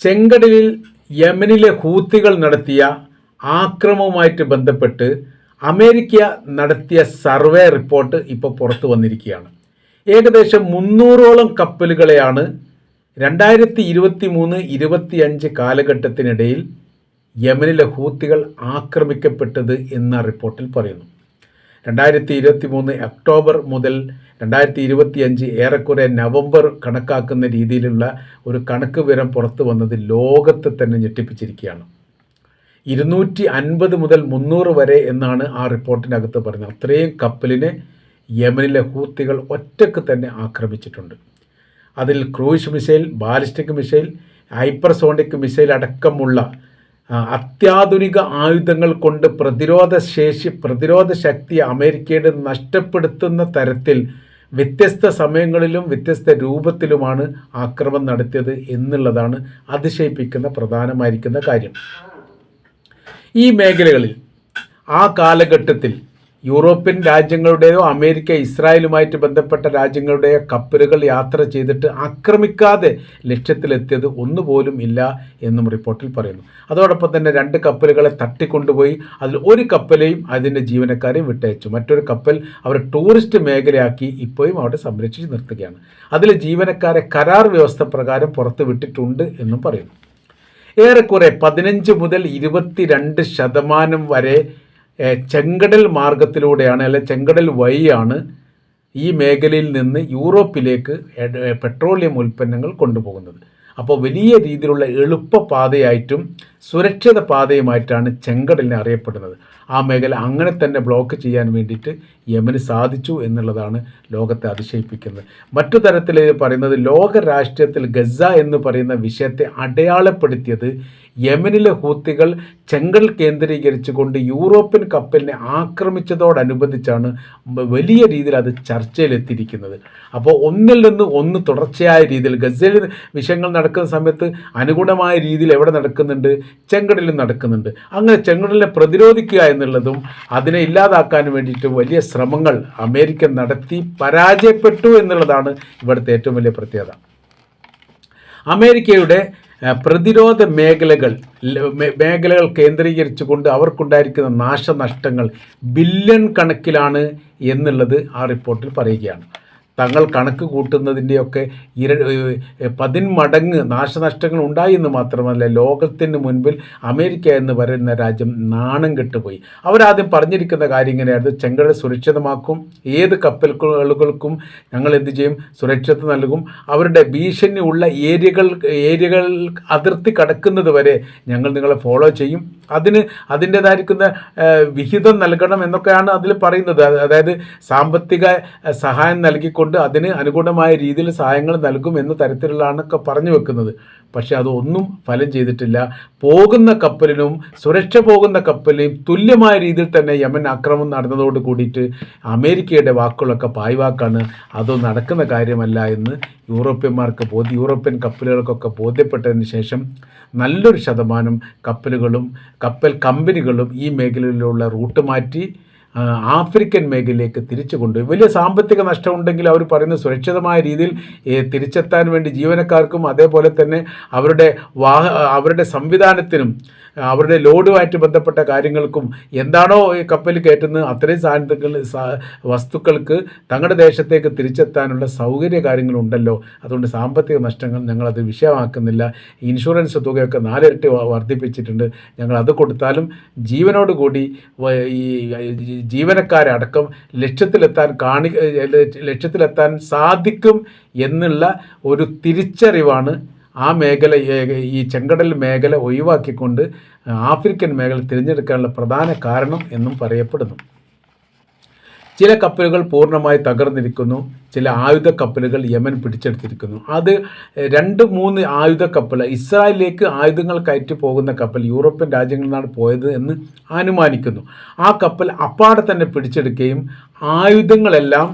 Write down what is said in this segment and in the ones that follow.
ചെങ്കടലിൽ യമനിലെ ഹൂത്തികൾ നടത്തിയ ആക്രമവുമായിട്ട് ബന്ധപ്പെട്ട് അമേരിക്ക നടത്തിയ സർവേ റിപ്പോർട്ട് ഇപ്പോൾ പുറത്തു വന്നിരിക്കുകയാണ്. ഏകദേശം മുന്നൂറോളം കപ്പലുകളെയാണ് രണ്ടായിരത്തി ഇരുപത്തി മൂന്ന് ഇരുപത്തിയഞ്ച് കാലഘട്ടത്തിനിടയിൽ യമനിലെ ഹൂത്തികൾ ആക്രമിക്കപ്പെട്ടത് എന്ന റിപ്പോർട്ടിൽ പറയുന്നു. രണ്ടായിരത്തി ഇരുപത്തി മൂന്ന് ഒക്ടോബർ മുതൽ രണ്ടായിരത്തി ഇരുപത്തി അഞ്ച് ഏറെക്കുറെ നവംബർ കണക്കാക്കുന്ന രീതിയിലുള്ള ഒരു കണക്ക് വിവരം പുറത്തു വന്നത് ലോകത്തെ തന്നെ ഞെട്ടിപ്പിച്ചിരിക്കുകയാണ്. ഇരുന്നൂറ്റി അൻപത് മുതൽ മുന്നൂറ് വരെ എന്നാണ് ആ റിപ്പോർട്ടിനകത്ത് പറയുന്നത്. അത്രയും കപ്പലിനെ യമനിലെ ഹൂത്തികൾ ഒറ്റയ്ക്ക് തന്നെ ആക്രമിച്ചിട്ടുണ്ട്. അതിൽ cruise missile ballistic missile hypersonic missile അടക്കമുള്ള അത്യാധുനിക ആയുധങ്ങൾ കൊണ്ട് പ്രതിരോധ ശേഷി പ്രതിരോധ ശക്തി അമേരിക്കയുടെ നഷ്ടപ്പെടുത്തുന്ന തരത്തിൽ വ്യത്യസ്ത സമയങ്ങളിലും വ്യത്യസ്ത രൂപത്തിലുമാണ് ആക്രമം നടത്തിയത് എന്നുള്ളതാണ് അതിശയിപ്പിക്കുന്ന പ്രധാനമായിരിക്കുന്ന കാര്യം. ഈ മേഖലകളിൽ ആ കാലഘട്ടത്തിൽ യൂറോപ്യൻ രാജ്യങ്ങളുടെയോ അമേരിക്ക ഇസ്രായേലുമായിട്ട് ബന്ധപ്പെട്ട രാജ്യങ്ങളുടെയോ കപ്പലുകൾ യാത്ര ചെയ്തിട്ട് ആക്രമിക്കാതെ ലക്ഷ്യത്തിലെത്തിയത് ഒന്നുപോലും ഇല്ല എന്നും റിപ്പോർട്ടിൽ പറയുന്നു. അതോടൊപ്പം തന്നെ രണ്ട് കപ്പലുകളെ തട്ടിക്കൊണ്ടുപോയി അതിൽ ഒരു കപ്പലെയും അതിന്റെ ജീവനക്കാരെയും വിട്ടയച്ചു. മറ്റൊരു കപ്പൽ അവർ ടൂറിസ്റ്റ് മേഖലയാക്കി ഇപ്പോഴും അവിടെ സംരക്ഷിച്ച് നിർത്തുകയാണ്. അതിൽ ജീവനക്കാരെ കരാർ വ്യവസ്ഥ പ്രകാരം പുറത്ത് വിട്ടിട്ടുണ്ട് എന്നും പറയുന്നു. ഏറെക്കുറെ പതിനഞ്ച് മുതൽ ഇരുപത്തിരണ്ട് ശതമാനം വരെ ചെങ്കടൽ മാർഗത്തിലൂടെയാണ് അല്ലെ ചെങ്കടൽ വഴിയാണ് ഈ മേഖലയിൽ നിന്ന് യൂറോപ്പിലേക്ക് പെട്രോളിയം ഉൽപ്പന്നങ്ങൾ കൊണ്ടുപോകുന്നത്. അപ്പോൾ വലിയ രീതിയിലുള്ള എളുപ്പ പാതയായിട്ടും സുരക്ഷിത പാതയുമായിട്ടാണ് ചെങ്കടലിനെ അറിയപ്പെടുന്നത്. ആ മേഖല അങ്ങനെ തന്നെ ബ്ലോക്ക് ചെയ്യാൻ വേണ്ടിയിട്ട് യമന് സാധിച്ചു എന്നുള്ളതാണ് ലോകത്തെ അതിശയിപ്പിക്കുന്നത്. മറ്റു തരത്തിൽ പറയുന്നത് ലോക രാഷ്ട്രീയത്തിൽ ഗസ എന്ന് പറയുന്ന വിഷയത്തെ അടയാളപ്പെടുത്തിയത് യമനിലെ ഹൂത്തികൾ ചെങ്കൽ കേന്ദ്രീകരിച്ചുകൊണ്ട് യൂറോപ്യൻ കപ്പലിനെ ആക്രമിച്ചതോടനുബന്ധിച്ചാണ് വലിയ രീതിയിൽ അത് ചർച്ചയിലെത്തിയിരിക്കുന്നത്. അപ്പോൾ ഒന്നിൽ നിന്ന് ഒന്ന് തുടർച്ചയായ രീതിയിൽ ഗസയിൽ വിഷയങ്ങൾ നടക്കുന്ന സമയത്ത് അനുഗുണമായ രീതിയിൽ എവിടെ നടക്കുന്നുണ്ട്? ചെങ്കടലിൽ നടക്കുന്നുണ്ട്. അങ്ങനെ ചെങ്കടലിനെ പ്രതിരോധിക്കുക എന്നുള്ളതും അതിനെ ഇല്ലാതാക്കാൻ വേണ്ടിയിട്ട് വലിയ ശ്രമങ്ങൾ അമേരിക്ക നടത്തി പരാജയപ്പെട്ടു എന്നുള്ളതാണ് ഇവിടുത്തെ ഏറ്റവും വലിയ പ്രത്യേകത. അമേരിക്കയുടെ പ്രതിരോധ മേഖലകൾ മേഖലകൾ കേന്ദ്രീകരിച്ചുകൊണ്ട് അവർക്കുണ്ടായിരിക്കുന്ന നാശനഷ്ടങ്ങൾ ബില്യൺ കണക്കിലാണ് എന്നുള്ളത് ആ റിപ്പോർട്ടിൽ പറയുകയാണ്. തങ്ങൾ കണക്ക് കൂട്ടുന്നതിന്റെയൊക്കെ ഇര പതിന്മടങ്ങ് നാശനഷ്ടങ്ങൾ ഉണ്ടായി എന്ന് മാത്രമല്ല ലോകത്തിന് മുൻപിൽ അമേരിക്ക എന്ന് പറയുന്ന രാജ്യം നാണം കെട്ടുപോയി. അവരാദ്യം പറഞ്ഞിരിക്കുന്ന കാര്യം ഇങ്ങനെയായിരുന്നു ചെങ്കടൽ സുരക്ഷിതമാക്കും ഏത് കപ്പലുകൾക്കും ഞങ്ങൾ എന്ത് ചെയ്യും? സുരക്ഷിത നൽകും. അവരുടെ ഭീഷണി ഉള്ള ഏരിയകൾ ഏരിയകൾ അതിർത്തി കടക്കുന്നത് വരെ ഞങ്ങൾ നിങ്ങളെ ഫോളോ ചെയ്യും. അതിന് അതിന്റേതായിരിക്കുന്ന വിഹിതം നൽകണം എന്നൊക്കെയാണ് അതിൽ പറയുന്നത്. അതായത് സാമ്പത്തിക സഹായം നൽകിക്കൊണ്ട് അതിന് അനുകൂലമായ രീതിയിൽ സഹായങ്ങൾ നൽകും എന്ന തരത്തിലുള്ളതാണൊക്കെ പറഞ്ഞു വെക്കുന്നത്. പക്ഷെ അതൊന്നും ഫലം ചെയ്തിട്ടില്ല. പോകുന്ന കപ്പലിനും സുരക്ഷ പോകുന്ന കപ്പലിനും തുല്യമായ രീതിയിൽ തന്നെ യമൻ ആക്രമണം നടന്നതോട് കൂടിയിട്ട് അമേരിക്കയുടെ വാക്കുകളൊക്കെ പായ്വാക്കാണ്. അത് നടക്കുന്ന കാര്യമല്ല എന്ന് യൂറോപ്യന്മാർക്ക് ബോധ്യ യൂറോപ്യൻ കപ്പലുകൾക്കൊക്കെ ബോധ്യപ്പെട്ടതിന് ശേഷം നല്ലൊരു ശതമാനം കപ്പലുകളും കപ്പൽ കമ്പനികളും ഈ മേഖലയിലുള്ള റൂട്ട് മാറ്റി ആഫ്രിക്കൻ മേഖലയിലേക്ക് തിരിച്ചു കൊണ്ടുപോയി. വലിയ സാമ്പത്തിക നഷ്ടമുണ്ടെങ്കിൽ അവർ പറയുന്ന സുരക്ഷിതമായ രീതിയിൽ തിരിച്ചെത്താൻ വേണ്ടി ജീവനക്കാർക്കും അതേപോലെ തന്നെ അവരുടെ വാഹ അവരുടെ സംവിധാനത്തിനും അവരുടെ ലോഡുമായിട്ട് ബന്ധപ്പെട്ട കാര്യങ്ങൾക്കും എന്താണോ ഈ കപ്പലിൽ കയറ്റുന്നത് അത്രയും സാധനങ്ങൾ വസ്തുക്കൾക്ക് തങ്ങളുടെ ദേശത്തേക്ക് തിരിച്ചെത്താനുള്ള സൗകര്യ കാര്യങ്ങളുണ്ടല്ലോ. അതുകൊണ്ട് സാമ്പത്തിക നഷ്ടങ്ങൾ ഞങ്ങളത് വിഷയമാക്കുന്നില്ല. ഇൻഷുറൻസ് തുകയൊക്കെ നാലിരട്ടി വർദ്ധിപ്പിച്ചിട്ടുണ്ട്. ഞങ്ങൾ അത് കൊടുത്താലും ജീവനോട് കൂടി ഈ ജീവനക്കാരടക്കം ലക്ഷ്യത്തിലെത്താൻ കാണി ലക്ഷ്യത്തിലെത്താൻ സാധിക്കും എന്നുള്ള ഒരു തിരിച്ചറിവാണ് ആ മേഖല ഈ ചെങ്കടൽ മേഖല ഒഴിവാക്കിക്കൊണ്ട് ആഫ്രിക്കൻ മേഖല തിരഞ്ഞെടുക്കാനുള്ള പ്രധാന കാരണം എന്നും പറയപ്പെടുന്നു. ചില കപ്പലുകൾ പൂർണമായി തകർന്നിരിക്കുന്നു. ചില ആയുധ കപ്പലുകൾ യമൻ പിടിച്ചെടുത്തിരിക്കുന്നു. അത് രണ്ട് മൂന്ന് ആയുധ കപ്പൽ ഇസ്രായേലിലേക്ക് ആയുധങ്ങൾ കയറ്റി പോകുന്ന കപ്പൽ യൂറോപ്യൻ രാജ്യങ്ങളിൽ നിന്നാണ് പോയത് എന്ന് അനുമാനിക്കുന്നു. ആ കപ്പൽ അപ്പാടെ തന്നെ പിടിച്ചെടുക്കുകയും ആയുധങ്ങളെല്ലാം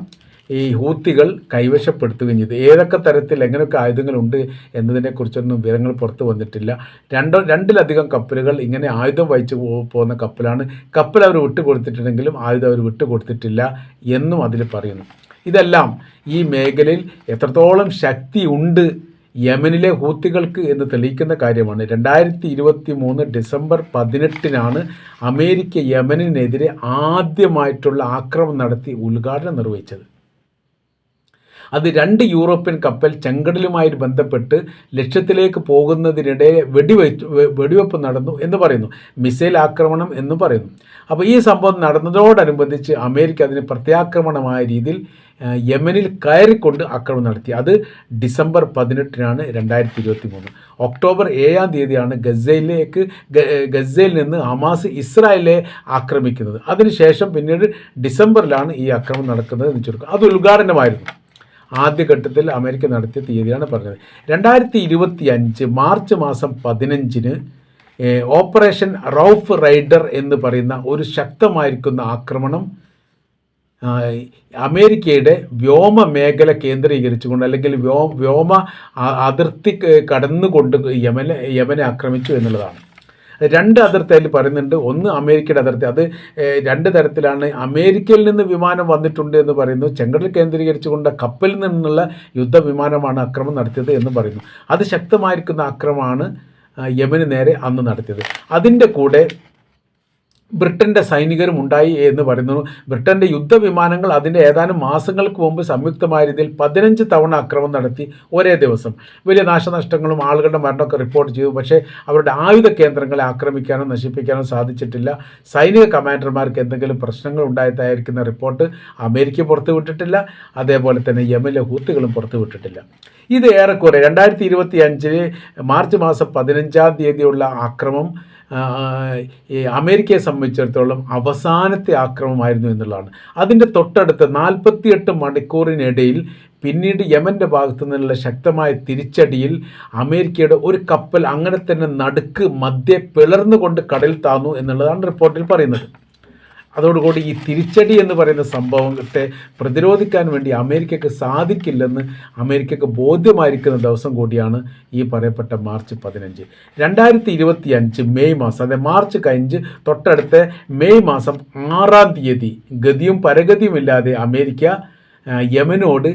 ഈ ഹൂത്തികൾ കൈവശപ്പെടുത്തുകയും ചെയ്തു. ഏതൊക്കെ തരത്തിൽ എങ്ങനെയൊക്കെ ആയുധങ്ങളുണ്ട് എന്നതിനെക്കുറിച്ചൊന്നും വിവരങ്ങൾ പുറത്തു വന്നിട്ടില്ല. രണ്ടോ രണ്ടിലധികം കപ്പലുകൾ ഇങ്ങനെ ആയുധം വഹിച്ചു പോകുന്ന കപ്പലാണ്. കപ്പൽ അവർ വിട്ടുകൊടുത്തിട്ടുണ്ടെങ്കിലും ആയുധം അവർ വിട്ടുകൊടുത്തിട്ടില്ല എന്നും അതിൽ പറയുന്നു. ഇതെല്ലാം ഈ മേഖലയിൽ എത്രത്തോളം ശക്തി ഉണ്ട് യമനിലെ ഹൂത്തികൾക്ക് എന്ന് തെളിയിക്കുന്ന കാര്യമാണ്. രണ്ടായിരത്തി ഇരുപത്തി മൂന്ന് ഡിസംബർ പതിനെട്ടിനാണ് അമേരിക്ക യമനിനെതിരെ ആദ്യമായിട്ടുള്ള ആക്രമണം നടത്തി ഉദ്ഘാടനം നിർവഹിച്ചത്. അത് രണ്ട് യൂറോപ്യൻ കപ്പൽ ചെങ്കടലുമായി ബന്ധപ്പെട്ട് ലക്ഷ്യത്തിലേക്ക് പോകുന്നതിനിടെ വെടിവെച്ച് വെടിവെപ്പ് നടന്നു എന്ന് പറയുന്നു. മിസൈൽ ആക്രമണം എന്ന് പറയുന്നു. അപ്പോൾ ഈ സംഭവം നടന്നതോടനുബന്ധിച്ച് അമേരിക്ക അതിന് പ്രത്യാക്രമണമായ രീതിയിൽ യമനിൽ കയറിക്കൊണ്ട് ആക്രമണം നടത്തി. അത് ഡിസംബർ പതിനെട്ടിനാണ് രണ്ടായിരത്തി ഇരുപത്തി മൂന്ന് ഒക്ടോബർ ഏഴാം തീയതിയാണ് ഗസയിലേക്ക് ഗസയിൽ നിന്ന് ഹമാസ് ഇസ്രായേലെ ആക്രമിക്കുന്നത്. അതിനുശേഷം പിന്നീട് ഡിസംബറിലാണ് ഈ ആക്രമണം നടക്കുന്നത് എന്ന് ചുരുക്കം. അത് ഉദ്ഘാടനമായിരുന്നു. ആദ്യഘട്ടത്തിൽ അമേരിക്ക നടത്തിയ തീയതിയാണ് പറഞ്ഞത്. രണ്ടായിരത്തി ഇരുപത്തി അഞ്ച് മാർച്ച് മാസം പതിനഞ്ചിന് ഓപ്പറേഷൻ റൌഫ് റൈഡർ എന്ന് പറയുന്ന ഒരു ശക്തമായിരിക്കുന്ന ആക്രമണം അമേരിക്കയുടെ വ്യോമ മേഖല കേന്ദ്രീകരിച്ചുകൊണ്ട് അല്ലെങ്കിൽ വ്യോ വ്യോമ അതിർത്തി കടന്നുകൊണ്ട് യമനെ യമനെ ആക്രമിച്ചു എന്നുള്ളതാണ്. രണ്ട് അതിർത്തി അതിൽ പറയുന്നുണ്ട്. ഒന്ന് അമേരിക്കയുടെ അതിർത്തി. അത് രണ്ട് തരത്തിലാണ്. അമേരിക്കയിൽ നിന്ന് വിമാനം വന്നിട്ടുണ്ട് എന്ന് പറയുന്നു. ചെങ്കടൽ കേന്ദ്രീകരിച്ചുകൊണ്ട് കപ്പലിൽ നിന്നുള്ള യുദ്ധവിമാനമാണ് അക്രമം നടത്തിയത് എന്ന് പറയുന്നു. അത് ശക്തമായിരിക്കുന്ന അക്രമമാണ് യമന് നേരെ അന്ന് നടത്തിയത്. അതിന്റെ കൂടെ ബ്രിട്ടന്റെ സൈനികരും ഉണ്ടായി എന്ന് പറയുന്നു. ബ്രിട്ടന്റെ യുദ്ധവിമാനങ്ങൾ അതിന്റെ ഏതാനും മാസങ്ങൾക്ക് മുമ്പ് സംയുക്തമായ രീതിയിൽ പതിനഞ്ച് തവണ അക്രമം നടത്തി ഒരേ ദിവസം. വലിയ നാശനഷ്ടങ്ങളും ആളുകളുടെ മരണമൊക്കെ റിപ്പോർട്ട് ചെയ്തു. പക്ഷേ അവരുടെ ആയുധ കേന്ദ്രങ്ങളെ ആക്രമിക്കാനോ നശിപ്പിക്കാനോ സാധിച്ചിട്ടില്ല. സൈനിക കമാൻഡർമാർക്ക് എന്തെങ്കിലും പ്രശ്നങ്ങൾ ഉണ്ടായതായിരിക്കുന്ന റിപ്പോർട്ട് അമേരിക്ക പുറത്തുവിട്ടിട്ടില്ല. അതേപോലെ തന്നെ യമനിലെ ഹൂത്തുകളും പുറത്തുവിട്ടിട്ടില്ല. ഇത് ഏറെക്കുറെ രണ്ടായിരത്തി ഇരുപത്തി അഞ്ചിൽ മാർച്ച് മാസം പതിനഞ്ചാം തീയതിയുള്ള ആക്രമം അമേരിക്കയെ സംബന്ധിച്ചിടത്തോളം അവസാനത്തെ ആക്രമമായിരുന്നു എന്നുള്ളതാണ്. അതിന്റെ തൊട്ടടുത്ത് നാൽപ്പത്തിയെട്ട് മണിക്കൂറിനിടയിൽ പിന്നീട് യമന്റെ ഭാഗത്തു നിന്നുള്ള ശക്തമായ തിരിച്ചടിയിൽ അമേരിക്കയുടെ ഒരു കപ്പൽ അങ്ങനെ തന്നെ നടുക്ക് മധ്യ പിളർന്നുകൊണ്ട് കടൽ താന്നു എന്നുള്ളതാണ് റിപ്പോർട്ടിൽ പറയുന്നത്. അതോടുകൂടി ഈ തിരിച്ചടി എന്ന് പറയുന്ന സംഭവത്തെ പ്രതിരോധിക്കാൻ വേണ്ടി അമേരിക്കയ്ക്ക് സാധിക്കില്ലെന്ന് അമേരിക്കയ്ക്ക് ബോധ്യമായിരിക്കുന്ന ദിവസം കൂടിയാണ് ഈ പറയപ്പെട്ട മാർച്ച് പതിനഞ്ച്. രണ്ടായിരത്തി ഇരുപത്തി അഞ്ച് മെയ് മാസം അതായത് മാർച്ച് കഴിഞ്ഞ് തൊട്ടടുത്ത മെയ് മാസം ആറാം തീയതി ഗതിയും പരഗതിയും ഇല്ലാതെ അമേരിക്ക യമനോട്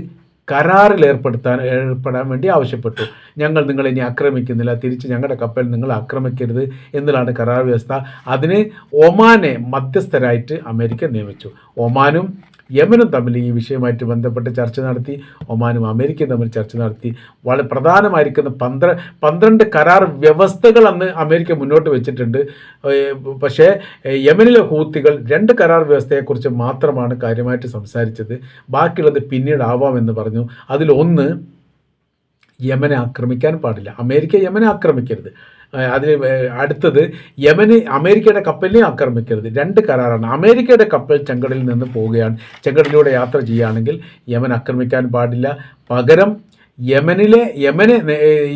കരാറിൽ ഏർപ്പെടുത്താൻ ഏർപ്പെടാൻ വേണ്ടി ആവശ്യപ്പെട്ടു. ഞങ്ങൾ നിങ്ങളെ ഇനി ആക്രമിക്കുന്നില്ല. തിരിച്ച് ഞങ്ങളുടെ കപ്പൽ നിങ്ങൾ ആക്രമിക്കരുത് എന്നതാണ് കരാർ വ്യവസ്ഥ. അതിന് ഒമാനെ മധ്യസ്ഥരായിട്ട് അമേരിക്ക നിയമിച്ചു. ഒമാനും യമനും തമ്മിൽ ഈ വിഷയമായിട്ട് ബന്ധപ്പെട്ട് ചർച്ച നടത്തി ഒമാനും അമേരിക്കയും തമ്മിൽ ചർച്ച നടത്തി. വളരെ പ്രധാനമായിരിക്കുന്ന പന്ത്ര പന്ത്രണ്ട് കരാർ വ്യവസ്ഥകൾ അന്ന് അമേരിക്ക മുന്നോട്ട് വെച്ചിട്ടുണ്ട്. പക്ഷേ യമനിലെ ഹൂത്തികൾ രണ്ട് കരാർ വ്യവസ്ഥയെക്കുറിച്ച് മാത്രമാണ് കാര്യമായിട്ട് സംസാരിച്ചത്. ബാക്കിയുള്ളത് പിന്നീട് ആവാമെന്ന് പറഞ്ഞു. അതിലൊന്ന് യമനെ ആക്രമിക്കാൻ പാടില്ല. അമേരിക്ക യമനെ ആക്രമിക്കരുത്. അതിന് അടുത്തത് യമന് അമേരിക്കയുടെ കപ്പലിനെ ആക്രമിക്കരുത്. രണ്ട് കരാറാണ്. അമേരിക്കയുടെ കപ്പൽ ചെങ്കടലിൽ നിന്ന് പോവുകയാണ്. ചെങ്കടലിലൂടെ യാത്ര ചെയ്യുകയാണെങ്കിൽ യമൻ ആക്രമിക്കാൻ പാടില്ല. പകരം യമനിലെ യമനെ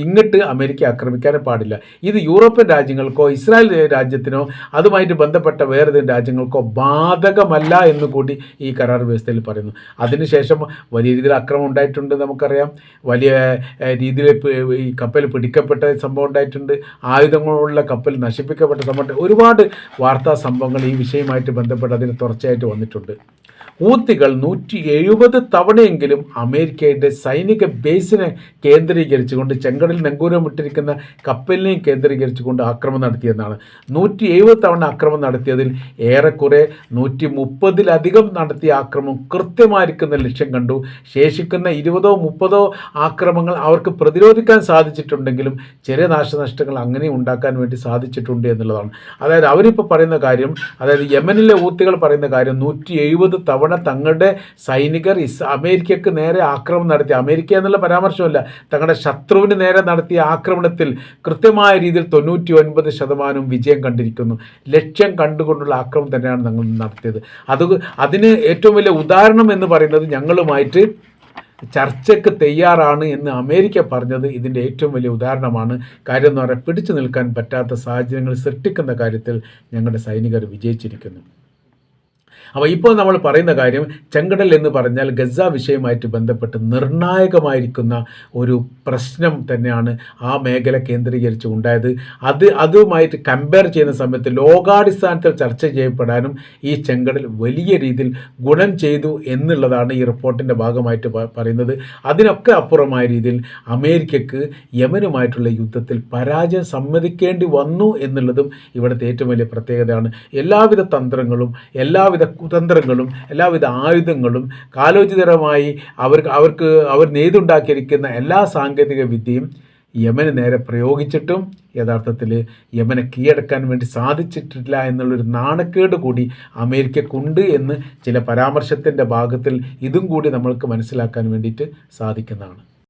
ഇങ്ങോട്ട് അമേരിക്ക ആക്രമിക്കാൻ പാടില്ല. ഇത് യൂറോപ്യൻ രാജ്യങ്ങൾക്കോ ഇസ്രായേൽ രാജ്യത്തിനോ അതുമായിട്ട് ബന്ധപ്പെട്ട വേറെ രാജ്യങ്ങൾക്കോ ബാധകമല്ല എന്ന് കൂടി ഈ കരാർ വ്യവസ്ഥയിൽ പറയുന്നു. അതിനുശേഷം വലിയ രീതിയിൽ അക്രമം ഉണ്ടായിട്ടുണ്ട് നമുക്കറിയാം. വലിയ രീതിയിൽ ഈ കപ്പൽ പിടിക്കപ്പെട്ട സംഭവം ഉണ്ടായിട്ടുണ്ട്. ആയുധങ്ങളുള്ള കപ്പൽ നശിപ്പിക്കപ്പെട്ട സംഭവം ഒരുപാട് വാർത്താ സംഭവങ്ങൾ ഈ വിഷയമായിട്ട് ബന്ധപ്പെട്ട് അതിന് തുടർച്ചയായിട്ട് വന്നിട്ടുണ്ട്. ഹൂത്തികൾ നൂറ്റി എഴുപത് തവണയെങ്കിലും അമേരിക്കയുടെ സൈനിക ബേസിനെ കേന്ദ്രീകരിച്ചുകൊണ്ട് ചെങ്കടലിൽ നങ്കൂരമിട്ടിരിക്കുന്ന കപ്പലിനെയും കേന്ദ്രീകരിച്ചുകൊണ്ട് ആക്രമണം നടത്തിയെന്നാണ്. നൂറ്റി എഴുപത് തവണ ആക്രമണം നടത്തിയതിൽ ഏറെക്കുറെ നൂറ്റി മുപ്പതിലധികം നടത്തിയ ആക്രമം കൃത്യമായിരിക്കുന്ന ലക്ഷ്യം കണ്ടു. ശേഷിക്കുന്ന ഇരുപതോ മുപ്പതോ ആക്രമങ്ങൾ അവർക്ക് പ്രതിരോധിക്കാൻ സാധിച്ചിട്ടുണ്ടെങ്കിലും ചെറിയ നാശനഷ്ടങ്ങൾ അങ്ങനെ ഉണ്ടാക്കാൻ വേണ്ടി സാധിച്ചിട്ടുണ്ട് എന്നുള്ളതാണ്. അതായത് അവരിപ്പോൾ പറയുന്ന കാര്യം അതായത് യമനിലെ ഊത്തികൾ പറയുന്ന കാര്യം നൂറ്റി എഴുപത് തവണ തവണ തങ്ങളുടെ സൈനികർ ഇസ് അമേരിക്കക്ക് നേരെ ആക്രമണം നടത്തി. അമേരിക്ക എന്നുള്ള പരാമർശമല്ല. തങ്ങളുടെ ശത്രുവിന് നേരെ നടത്തിയ ആക്രമണത്തിൽ കൃത്യമായ രീതിയിൽ തൊണ്ണൂറ്റി ഒൻപത് ശതമാനവും വിജയം കണ്ടിരിക്കുന്നു. ലക്ഷ്യം കണ്ടുകൊണ്ടുള്ള ആക്രമണം തന്നെയാണ് ഞങ്ങൾ നടത്തിയത്. അത് അതിന് ഏറ്റവും വലിയ ഉദാഹരണം എന്ന് പറയുന്നത് ഞങ്ങളുമായിട്ട് ചർച്ചയ്ക്ക് തയ്യാറാണ് എന്ന് അമേരിക്ക പറഞ്ഞത് ഇതിന്റെ ഏറ്റവും വലിയ ഉദാഹരണമാണ്. കാര്യം എന്ന് പറയാൻ പിടിച്ചു നിൽക്കാൻ പറ്റാത്ത സാഹചര്യങ്ങൾ സൃഷ്ടിക്കുന്ന കാര്യത്തിൽ ഞങ്ങളുടെ സൈനികർ വിജയിച്ചിരിക്കുന്നു. അപ്പോൾ ഇപ്പോൾ നമ്മൾ പറയുന്ന കാര്യം ചെങ്കടൽ എന്ന് പറഞ്ഞാൽ ഗസ വിഷയമായിട്ട് ബന്ധപ്പെട്ട് നിർണായകമായിരിക്കുന്ന ഒരു പ്രശ്നം തന്നെയാണ് ആ മേഖല കേന്ദ്രീകരിച്ച് ഉണ്ടായത്. അത് അതുമായിട്ട് കമ്പയർ ചെയ്യുന്ന സമയത്ത് ലോകാടിസ്ഥാനത്തിൽ ചർച്ച ചെയ്യപ്പെടാനും ഈ ചെങ്കടൽ വലിയ രീതിയിൽ ഗുണം ചെയ്തു എന്നുള്ളതാണ് ഈ റിപ്പോർട്ടിന്റെ ഭാഗമായിട്ട് പറയുന്നത്. അതിനൊക്കെ അപ്പുറമായ രീതിയിൽ അമേരിക്കക്ക് യമനുമായിട്ടുള്ള യുദ്ധത്തിൽ പരാജയം സമ്മതിക്കേണ്ടി വന്നു എന്നുള്ളതും ഇവിടുത്തെ ഏറ്റവും വലിയ പ്രത്യേകതയാണ്. എല്ലാവിധ തന്ത്രങ്ങളും എല്ലാവിധ കുതന്ത്രങ്ങളും എല്ലാവിധ ആയുധങ്ങളും കാലോചിതരമായി അവർക്ക് അവർക്ക് അവർ നെയ്തുണ്ടാക്കിയിരിക്കുന്ന എല്ലാ സാങ്കേതിക വിദ്യയും യമന് നേരെ പ്രയോഗിച്ചിട്ടും യഥാർത്ഥത്തിൽ യമനെ കീഴടക്കാൻ വേണ്ടി സാധിച്ചിട്ടില്ല എന്നുള്ളൊരു നാണക്കേട് കൂടി അമേരിക്കക്കുണ്ട് എന്ന് ചില പരാമർശത്തിന്റെ ഭാഗത്തിൽ ഇതും കൂടി നമ്മൾക്ക് മനസ്സിലാക്കാൻ വേണ്ടിയിട്ട് സാധിക്കുന്നതാണ്.